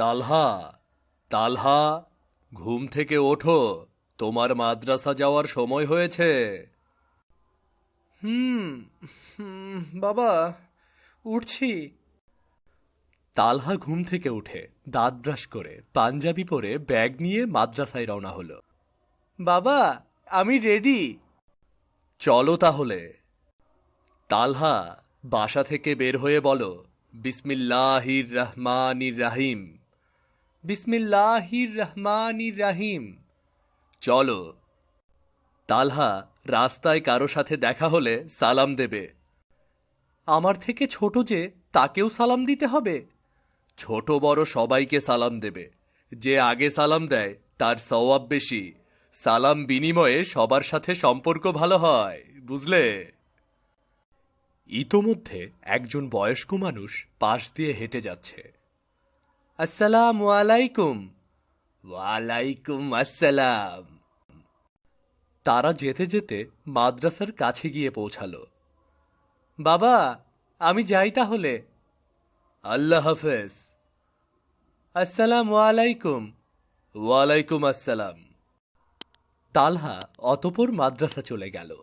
তালহা তালহা ঘুম থেকে ওঠো তোমার মাদ্রাসা যাওয়ার সময় হয়েছে। হুম বাবা উঠছি। তালহা ঘুম থেকে উঠে দাঁত ব্রাশ করে পাঞ্জাবি পরে ব্যাগ নিয়ে মাদ্রাসায় রওনা হলো। বাবা আমি রেডি। চলো তাহলে। তালহা বাসা থেকে বের হয়ে বলো বিসমিল্লাহির রহমানির রাহিম। বিসমিল্লাহির রহমানির রাহিম চলো তালহা রাস্তায় কারও সাথে দেখা হলে সালাম দেবে। আমার থেকে ছোট যে তাকেও সালাম দিতে হবে? ছোট বড় সবাইকে সালাম দেবে। যে আগে সালাম দেয় তার সওয়াব বেশি। সালাম বিনিময়ে সবার সাথে সম্পর্ক ভালো হয় বুঝলে? ইতোমধ্যে একজন বয়স্ক মানুষ পাশ দিয়ে হেঁটে যাচ্ছে। আসসালামু আলাইকুম। ওয়ালাইকুম আসসালাম। তারা যেতে যেতে মাদ্রাসার কাছে গিয়ে পৌঁছালো। বাবা আমি যাই তাহলে। আল্লাহ হাফেজ। আসসালামু আলাইকুম। ওয়ালাইকুম আসসালাম। তালহা অতপর মাদ্রাসা চলে গেল।